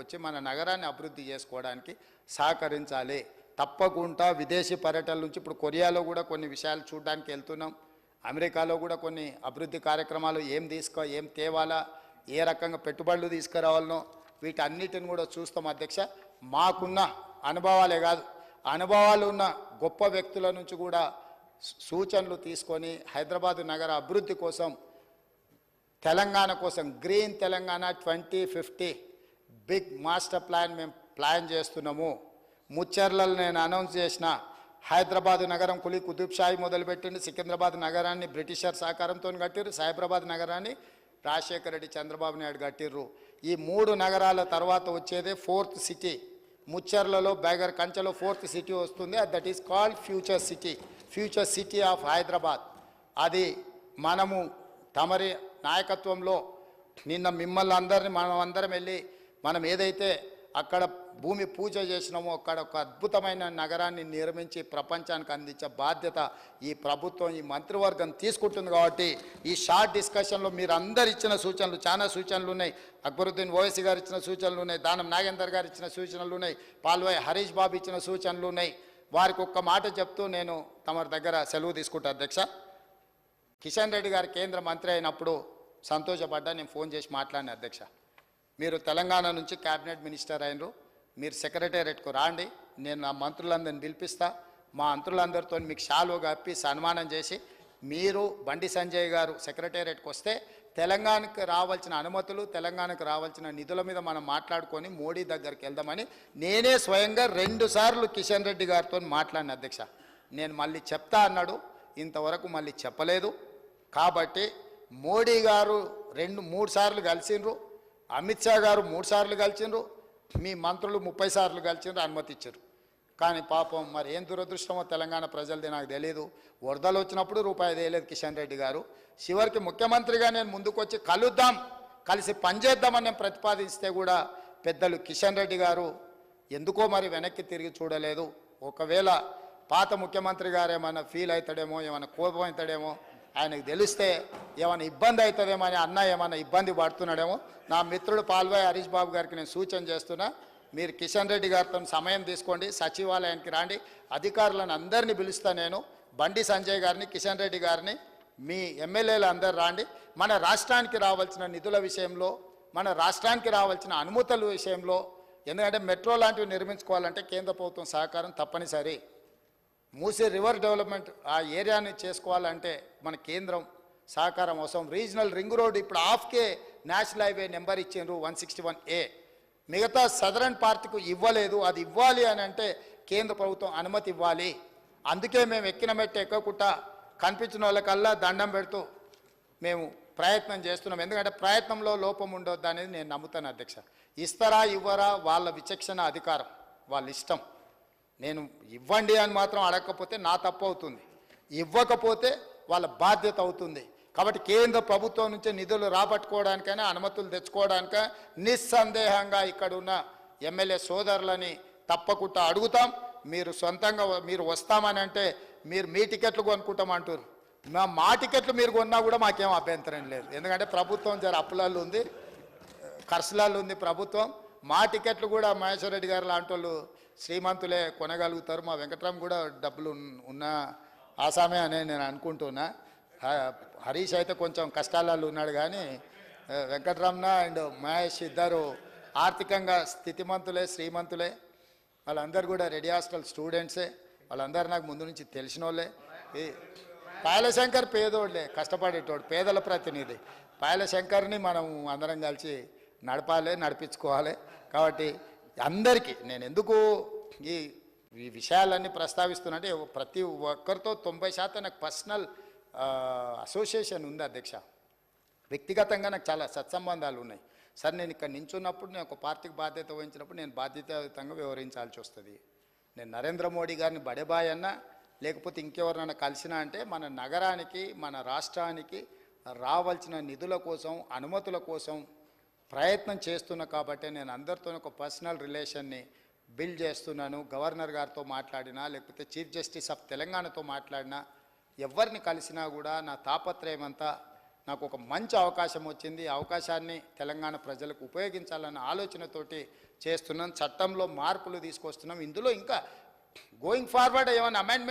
వచ్చి మన నగరాన్ని అభివృద్ధి చేసుకోవడానికి సహకరించాలి. తప్పకుండా విదేశీ పర్యటనల నుంచి ఇప్పుడు కొరియాలో కూడా కొన్ని విషయాలు చూడడానికి వెళ్తున్నాం. అమెరికాలో కూడా కొన్ని అభివృద్ధి కార్యక్రమాలు ఏం తీసుకో ఏం తేవాలా ఏ రకంగా పెట్టుబడులు తీసుకురావాలనో వీటన్నిటిని కూడా చూస్తాం అధ్యక్ష. మాకున్న అనుభవాలే కాదు అనుభవాలు ఉన్న గొప్ప వ్యక్తుల నుంచి కూడా సూచనలు తీసుకొని హైదరాబాద్ నగర అభివృద్ధి కోసం తెలంగాణ కోసం green Telangana twenty fifty big master plan మేము ప్లాన్ చేస్తున్నాము. ముచ్చర్లలో నేను అనౌన్స్ చేసిన హైదరాబాద్ నగరం కులి కుతుబ్ షాయి మొదలుపెట్టింది సికింద్రాబాద్ నగరాన్ని బ్రిటిషర్ సహకారంతో కట్టిర్రు సైబరాబాద్ నగరాన్ని రాజశేఖర రెడ్డి చంద్రబాబు నాయుడు కట్టిర్రు. ఈ మూడు నగరాల తర్వాత వచ్చేదే ఫోర్త్ సిటీ. ముచ్చర్లలో బేగర్ కంచెలో ఫోర్త్ సిటీ వస్తుంది. That is called future city. Future city of Hyderabad. అది మనము తమరి నాయకత్వంలో నిన్న మిమ్మల్ని అందరిని మనం అందరం వెళ్ళి మనం ఏదైతే అక్కడ భూమి పూజ చేసినామో అక్కడ ఒక అద్భుతమైన నగరాన్ని నిర్మించి ప్రపంచానికి అందించే బాధ్యత ఈ ప్రభుత్వం ఈ మంత్రివర్గం తీసుకుంటుంది కాబట్టి ఈ షార్ట్ డిస్కషన్లో మీరు అందరు ఇచ్చిన సూచనలు చాలా సూచనలు ఉన్నాయి. అక్బరుద్దీన్ ఓవైసీ గారు ఇచ్చిన సూచనలు ఉన్నాయి. దానం నాగేందర్ గారు ఇచ్చిన సూచనలు ఉన్నాయి. పాల్వాయి హరీష్ బాబు ఇచ్చిన సూచనలు ఉన్నాయి. వారికి ఒక్క మాట చెప్తూ నేను తమరి దగ్గర సెలవు తీసుకుంటా అధ్యక్ష. కిషన్ రెడ్డి గారు కేంద్ర మంత్రి అయినప్పుడు సంతోషపడ్డా నేను ఫోన్ చేసి మాట్లాడిన అధ్యక్ష. మీరు తెలంగాణ నుంచి క్యాబినెట్ మినిస్టర్ అయినరు. మీరు సెక్రటేరియట్కు రాండి. నేను నా మంత్రులందరిని పిలిపిస్తా. మా మంత్రులందరితో మీకు షాలు కప్పి సన్మానం చేసి మీరు బండి సంజయ్ గారు సెక్రటేరియట్కి వస్తే తెలంగాణకు రావాల్సిన అనుమతులు తెలంగాణకు రావాల్సిన నిధుల మీద మనం మాట్లాడుకొని మోడీ దగ్గరికి వెళ్దామని నేనే స్వయంగా రెండు సార్లు కిషన్ రెడ్డి గారితో మాట్లాడిన అధ్యక్ష. నేను మళ్ళీ చెప్తా అన్నాడు. ఇంతవరకు మళ్ళీ చెప్పలేదు. కాబట్టి మోడీ గారు రెండు మూడు సార్లు కలిసిండ్రు. అమిత్ షా గారు మూడు సార్లు కలిసిండ్రు మీ మంత్రులు ముప్పై సార్లు కలిసిండ్రు అనుమతి ఇచ్చారు. కానీ పాపం మరి ఏం దురదృష్టమో తెలంగాణ ప్రజలది నాకు తెలియదు వరదలు వచ్చినప్పుడు రూపాయి వేయలేదు కిషన్ రెడ్డి గారు. చివరికి ముఖ్యమంత్రిగా నేను ముందుకొచ్చి కలుద్దాం కలిసి పనిచేద్దామని నేను ప్రతిపాదిస్తే కూడా పెద్దలు కిషన్ రెడ్డి గారు ఎందుకో మరి వెనక్కి తిరిగి చూడలేదు. ఒకవేళ పాత ముఖ్యమంత్రి గారు ఏమైనా ఫీల్ అవుతాడేమో ఏమైనా కోపం అవుతాడేమో ఆయనకు తెలిస్తే ఏమైనా ఇబ్బంది అవుతుందేమో అని అన్న ఏమైనా ఇబ్బంది పడుతున్నాడేమో. నా మిత్రుడు పాల్వాయి హరీష్ బాబు గారికి నేను సూచన చేస్తున్నా మీరు కిషన్ రెడ్డి గారితో సమయం తీసుకోండి సచివాలయానికి రాండి. అధికారులను అందరినీ పిలుస్తా నేను. బండి సంజయ్ గారిని కిషన్ రెడ్డి గారిని మీ ఎమ్మెల్యేలు అందరు రాండి. మన రాష్ట్రానికి రావాల్సిన నిధుల విషయంలో మన రాష్ట్రానికి రావాల్సిన అనుమతుల విషయంలో ఎందుకంటే మెట్రో లాంటివి నిర్మించుకోవాలంటే కేంద్ర ప్రభుత్వం సహకారం తప్పనిసరి. మూసే రివర్ డెవలప్మెంట్ ఆ ఏరియాని చేసుకోవాలంటే మన కేంద్రం సహకారం అవసరం. రీజనల్ రింగ్ రోడ్ ఇప్పుడు హాఫ్కే నేషనల్ హైవే నెంబర్ ఇచ్చిండ్రు వన్ సిక్స్టీ వన్ ఏ. మిగతా సదరన్ పార్టీకు ఇవ్వలేదు. అది ఇవ్వాలి అని అంటే కేంద్ర ప్రభుత్వం అనుమతి ఇవ్వాలి. అందుకే మేము ఎక్కిన మెట్టు ఎక్కకుండా కనిపించిన వాళ్ళకల్లా దండం పెడుతూ మేము ప్రయత్నం చేస్తున్నాం. ఎందుకంటే ప్రయత్నంలో లోపం ఉండొద్దు అనేది నేను నమ్ముతాను అధ్యక్ష. ఇస్తారా ఇవ్వరా వాళ్ళ విచక్షణ అధికారం వాళ్ళ ఇష్టం. నేను ఇవ్వండి అని మాత్రం అడగకపోతే నా తప్పు అవుతుంది. ఇవ్వకపోతే వాళ్ళ బాధ్యత అవుతుంది. కాబట్టి కేంద్ర ప్రభుత్వం నుంచి నిధులు రాబట్టుకోవడానికైనా అనుమతులు తెచ్చుకోవడానిక నిస్సందేహంగా ఇక్కడున్న ఎమ్మెల్యే సోదరులని తప్పకుండా అడుగుతాం. మీరు సొంతంగా మీరు వస్తామని అంటే మీరు మీ టికెట్లు కొనుక్కుంటామంటారు మా మా టికెట్లు మీరు కొన్నా కూడా మాకేం అభ్యంతరం లేదు. ఎందుకంటే ప్రభుత్వం జర అప్పులలో ఉంది ఖర్చులలో ఉంది ప్రభుత్వం. మా టికెట్లు కూడా మహేశ్వర రెడ్డి గారు లాంటి వాళ్ళు శ్రీమంతులే కొనగలుగుతారు. మా వెంకట్రామ్ కూడా డబ్బులు ఉన్న ఆసామే అని నేను అనుకుంటున్నా. హరీష్ అయితే కొంచెం కష్టాలలో ఉన్నాడు కానీ ఆ, అండ్ మహేష్ ఇద్దరు ఆర్థికంగా స్థితిమంతులే శ్రీమంతులే. వాళ్ళందరూ కూడా రెడీ హాస్టల్ స్టూడెంట్సే. వాళ్ళందరూ నాకు ముందు నుంచి తెలిసిన వాళ్ళే ఈ పాయలశంకర్ పేదోళ్ళే కష్టపడేటోడు పేదల ప్రతినిధి. పాయలశంకర్ని మనం అందరం కలిసి నడపాలి నడిపించుకోవాలి. కాబట్టి అందరికీ నేను ఎందుకు ఈ ఈ విషయాలన్నీ ప్రస్తావిస్తున్నట్టే ప్రతి ఒక్కరితో తొంభై శాతం నాకు పర్సనల్ అసోసియేషన్ ఉంది అధ్యక్ష. వ్యక్తిగతంగా నాకు చాలా సత్సంబంధాలు ఉన్నాయి. సార్ నేను ఇక్కడ నించున్నప్పుడు నేను ఒక పార్టీకి బాధ్యత వహించినప్పుడు నేను బాధ్యతాయుతంగా వ్యవహరించాల్సి వస్తుంది. నేను నరేంద్ర మోడీ గారిని బడేబాయ్ అన్నా లేకపోతే ఇంకెవరినైనా కలిసినా అంటే మన నగరానికి మన రాష్ట్రానికి రావాల్సిన నిధుల కోసం అనుమతుల కోసం ప్రయత్నం చేస్తున్నా కాబట్టి నేను అందరితో ఒక పర్సనల్ రిలేషన్ని బిల్డ్ చేస్తున్నాను. గవర్నర్ గారితో మాట్లాడినా లేకపోతే చీఫ్ జస్టిస్ ఆఫ్ తెలంగాణతో మాట్లాడినా ఎవరిని కలిసినా కూడా నా తాపత్రయం అంతా నాకు ఒక మంచి అవకాశం వచ్చింది. అవకాశాన్ని తెలంగాణ ప్రజలకు ఉపయోగించాలన్న ఆలోచనతోటి చేస్తున్నాం చట్టంలో మార్పులు తీసుకొస్తున్నాం. ఇందులో ఇంకా గోయింగ్ ఫార్వర్డ్ ఏమైనా అమెండ్మెంట్